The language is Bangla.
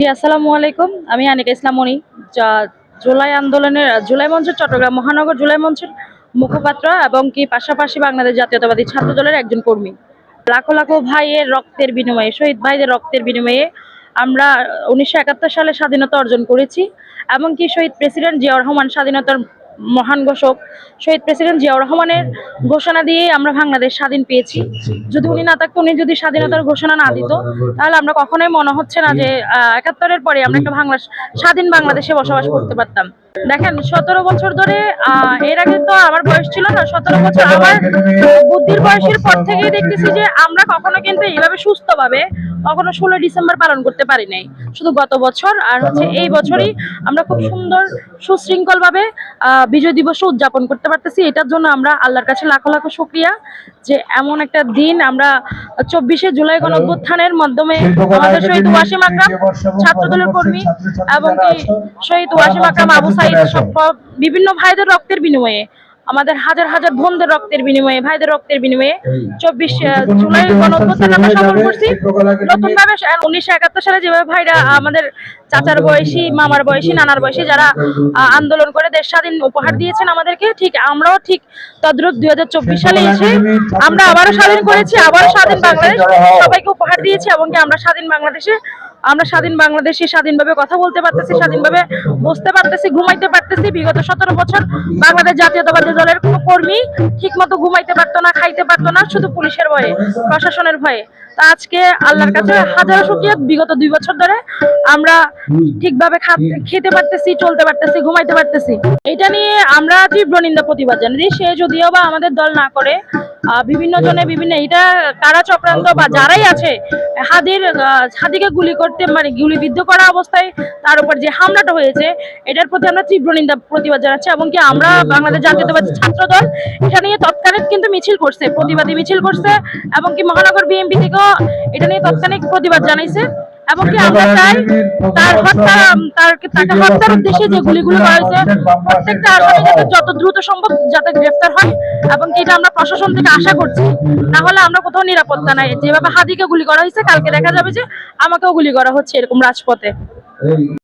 জি, আসসালামু আলাইকুম। আমি আনিকা ইসলাম মনি যা জুলাই আন্দোলনের জুলাই মঞ্চ চট্টগ্রাম মহানগর জুলাই মঞ্চের মুখপাত্র এবং কি পাশাপাশি বাংলাদেশ জাতীয়তাবাদী ছাত্র দলের একজন কর্মী। লাখো লাখো ভাইয়ের রক্তের বিনিময়ে শহীদ ভাইদের রক্তের বিনিময়ে আমরা উনিশশো একাত্তর সালে স্বাধীনতা অর্জন করেছি এমনকি শহীদ প্রেসিডেন্ট জিয়াউর রহমান স্বাধীনতার মহান ঘোষক শহীদ প্রেসিডেন্ট জিয়াউর রহমানের ঘোষণা দিয়ে আমরা বাংলাদেশ স্বাধীন পেয়েছি। যদি উনি না থাকতো উনি যদি স্বাধীনতার ঘোষণা না দিত তাহলে আমরা কখনোই মনে হচ্ছে না যে আহ, একাত্তরের পরে আমরা একটা বাংলা স্বাধীন বাংলাদেশে বসবাস করতে পারতাম। দেখেন সতেরো বছর ধরে আহ, এর আগে তো আমার বয়স ছিল না সতেরো বছর আমার বুদ্ধির বয়সের পর থেকেই দেখতেছি যে আমরা কখনো কিন্তু এইভাবে সুস্থভাবে কখনো ষোলো ডিসেম্বর পালন করতে পারি নাই। শুধু গত বছর আর হচ্ছে এই বছরই আমরা খুব সুন্দর সুশৃঙ্খল ভাবে বিজয় দিবস উদযাপন করতে পারতেছি। এটার জন্য আমরা আল্লাহর কাছে লাখো লাখো শুক্রিয়া যে এমন একটা দিন আমরা চব্বিশে জুলাই গণ অভ্যুত্থানের মাধ্যমে আমাদের শহীদ ওয়াসিম আকরাম ছাত্র দলের কর্মী এবং শহীদ ওয়াসিম আকরাম আবু সাইদ সব বিভিন্ন ভাইদের রক্তের বিনিময়ে আমাদের হাজার হাজার বোনদের রক্তের বিনিময়ে ভাইদের রক্তের বিনিময়ে চব্বিশ জুলাই গণ অভ্যুত্থান আমরা সফল করছি। নতুন ভাবে উনিশশো একাত্তর সালে যেভাবে ভাইরা আমাদের চাচার বয়সী মামার বয়সী নানার বয়সী যারা আন্দোলন করে দেশ স্বাধীন উপহার দিয়েছেন আমাদেরকে ঠিক আমরাও ঠিক তদ্রুপ দুই হাজার চব্বিশ সালে এসে আমরা আবারও স্বাধীন করেছি আবারও স্বাধীন বাংলাদেশ সবাইকে উপহার দিয়েছি এবং কি আমরা স্বাধীন বাংলাদেশে আমরা স্বাধীন বাংলাদেশে স্বাধীনভাবে কথা বলতে পারতেছি, স্বাধীনভাবে বসতে পারতেছি, ঘুমাইতে পারতেছি। বিগত সতেরো বছর বাংলাদেশ জাতীয়তাবাদী দলের কোনো কর্মী ঠিক মতো ঘুমাইতে পারতো না, খাইতে পারতো না, শুধু পুলিশের ভয়ে, প্রশাসনের ভয়ে। তা আজকে আল্লাহর কাছে হাজারো শুকিয়ে বিগত দুই বছর ধরে আমরা ঠিকভাবে খেতে পারতেছি, চলতে পারতেছি, ঘুমাইতে পারতেছি। এটা নিয়ে আমরা তীব্র নিন্দা প্রতিবাদ জানাই। সে যদিও বা আমাদের দল না করে বিভিন্ন জনে বিভিন্ন, এটা কারা চক্রান্ত বা যারাই আছে, হাদির হাদিকে গুলি করতে মানে গুলিবিদ্ধ করা অবস্থায় তার উপর যে হামলাটা হয়েছে, এটার প্রতি আমরা তীব্র নিন্দা, প্রতিবাদ জানাচ্ছি এবং কি আমরা বাংলাদেশ জাতীয়তাবাদী ছাত্র দল, এটা নিয়ে তৎকালীন কিন্তু মিছিল করছে, প্রতিবাদী মিছিল করছে এবং কি মহানগর বিএমপি থেকেও এটা নিয়ে তৎক্ষণিক প্রতিবাদ জানাইছে। এবং কি আমরা চাই তার হত্যা তার তাকে হত্যার উদ্দেশ্যে যে গুলিগুলো করা হয়েছে প্রত্যেকটা আসামি যাতে যত দ্রুত সম্ভব যাতে গ্রেফতার হয় এবং এটা আমরা প্রশাসন থেকে আশা করছি। না হলে আমরা কোথাও নিরাপত্তা নাই। যেভাবে হাদিকে গুলি করা হয়েছে কালকে দেখা যাবে যে আমাকেও গুলি করা হচ্ছে এরকম রাজপথে।